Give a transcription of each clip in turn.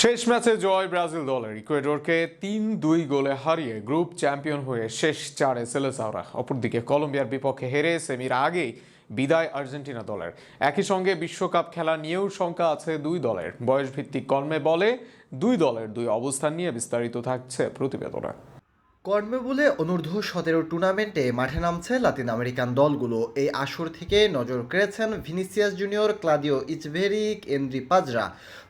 শেষ ম্যাচে জয় ব্রাজিল দলের ইকুয়েডরকে তিন দুই গোলে হারিয়ে গ্রুপ চ্যাম্পিয়ন হয়ে শেষ চারে সেলেসাওরা। অপরদিকে কলম্বিয়ার বিপক্ষে হেরে সেমির আগেই বিদায় আর্জেন্টিনা দলের। একই সঙ্গে বিশ্বকাপ খেলা নিয়েও শঙ্কা আছে দুই দলের। বয়সভিত্তিক কর্মে বলে দুই দলের দুই অবস্থান নিয়ে বিস্তারিত থাকছে প্রতিবেদনে। কর্মবলে অনূর্ধ্ব সতেরো টুর্নামেন্টে মাঠে নামছে লাতিন আমেরিকান দলগুলো। এই আসর থেকে নজর কেড়েছেন ভিনিসিয়াস জুনিয়র ক্লাদিও ইচভেরিক, এন্দ্রি পাজরা।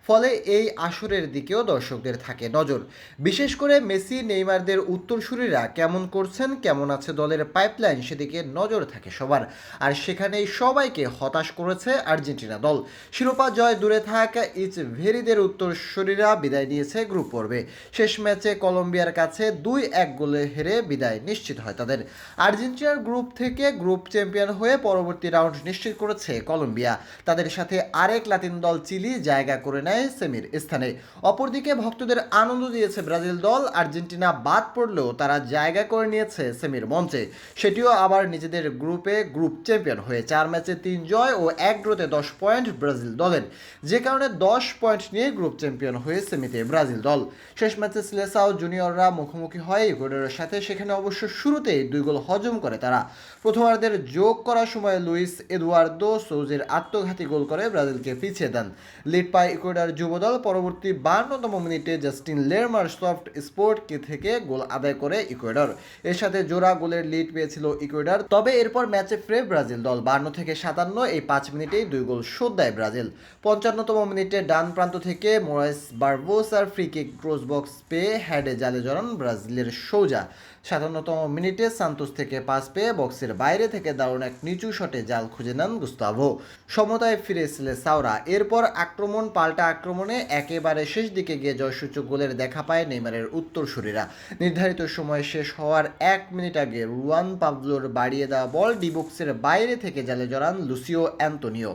ফলে এই আসরের দিকেও দর্শকদের থাকে নজর। বিশেষ করে মেসি, নেইমারদের উত্তরসূরিরা কেমন করছেন, কেমন আছে দলের পাইপলাইন সেদিকে নজর থাকে সবার। আর সেখানেই সবাইকে হতাশ করেছে আর্জেন্টিনা দল। শিরোপা জয় দূরে থাকা, ইচ ভেরিদের উত্তরসূরিরা বিদায় নিয়েছে গ্রুপ পর্বে। শেষ ম্যাচে কলম্বিয়ার কাছে দুই এক গোলে হেরে বিদায় নিশ্চিত হয় তাদের। আর্জেন্টিনার গ্রুপ থেকে গ্রুপ চ্যাম্পিয়ন হয়ে পরবর্তী রাউন্ড নিশ্চিত করেছে কলম্বিয়া। তাদের সাথে আরেক লাতিন দল চিলি জায়গা করে নেয় সেমির স্থানে। অপরদিকে ভক্তদের আনন্দ দিয়েছে ব্রাজিল দল, আর্জেন্টিনা বাদ পড়লেও তারা জায়গা করে নিয়েছে সেমির মঞ্চে। সেটিও আবার নিজেদের গ্রুপে গ্রুপ চ্যাম্পিয়ন হয়ে চার ম্যাচে তিন জয় ও এক ড্রোতে দশ পয়েন্ট ব্রাজিল দলের। যে কারণে দশ পয়েন্ট নিয়ে গ্রুপ চ্যাম্পিয়ন হয়ে সেমিতে ব্রাজিল দল। শেষ ম্যাচে সিলেসাও জুনিয়ররা মুখোমুখি হয় ইকুয়েডরের সাথে সেখানে অবশ্য শুরুতেই দুই গোল হজম করে তারা। প্রথমার্ধের যোগ করার সময় লুইস এদুয়ার্দো সৌজের আত্মঘাতী গোল করে ব্রাজিলকে পিছিয়ে দেন। লিড পায় ইকুয়েডার যুবদল পরবর্তী বান্নতম মিনিটে জাস্টিন লেরমার সফট স্পোর্টকে থেকে গোল আদায় করে ইকুয়েডর। এর সাথে জোড়া গোলের লিড পেয়েছিল ইকুয়েডর। তবে এরপর ম্যাচে ফ্রে ব্রাজিল দল বান্ন থেকে সাতান্ন, এই পাঁচ মিনিটেই দুই গোল শোধ দেয় ব্রাজিল। পঞ্চান্নতম মিনিটে ডান প্রান্ত থেকে মোরাইস বারবোসার ফ্রি কিক ক্রস বক্স পেয়ে হেডে জালে জড়ান ব্রাজিলের সৌজা। সাতান্নতম মিনিটে সান্তোস থেকে পাস পেয়ে বক্সের বাইরে থেকে দারুণ এক নিচু শটে জাল খুঁজে নেন গুস্তাভো। সমতায় ফিরেছিল সাওরা। এরপর আক্রমণ পাল্টা আক্রমণে একেবারে শেষ দিকে গিয়ে জয়সূচক গোলের দেখা পায় নেইমারের উত্তরসূরিরা। নির্ধারিত সময় শেষ হওয়ার এক মিনিট আগে রুয়ান পাবলোর বাড়িয়ে দেওয়া বল ডি বক্সের বাইরে থেকে জালে জড়ান লুসিও অ্যান্তনিও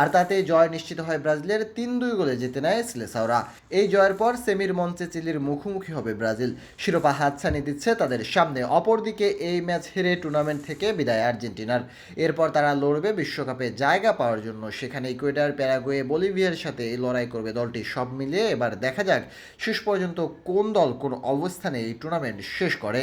আর তাতে জয় নিশ্চিত হয় ব্রাজিলের তিন দুই গোলে জিতে নেয় সিলেসাওরা। এই জয়ের পর সেমির মঞ্চে চিলির মুখোমুখি হবে ব্রাজিল। শিরোপা হাতছানি দিচ্ছে তাদের সামনে। অপরদিকে এই ম্যাচ হেরে টুর্নামেন্ট থেকে বিদায় আর্জেন্টিনার। এরপর তারা লড়বে বিশ্বকাপে জায়গা পাওয়ার জন্য। সেখানে ইকুয়েডার, প্যারাগুয়ে, বলিভিয়ার সাথে এই লড়াই করবে দলটি। সব মিলিয়ে এবার দেখা যাক শেষ পর্যন্ত কোন দল কোন অবস্থানে এই টুর্নামেন্ট শেষ করে।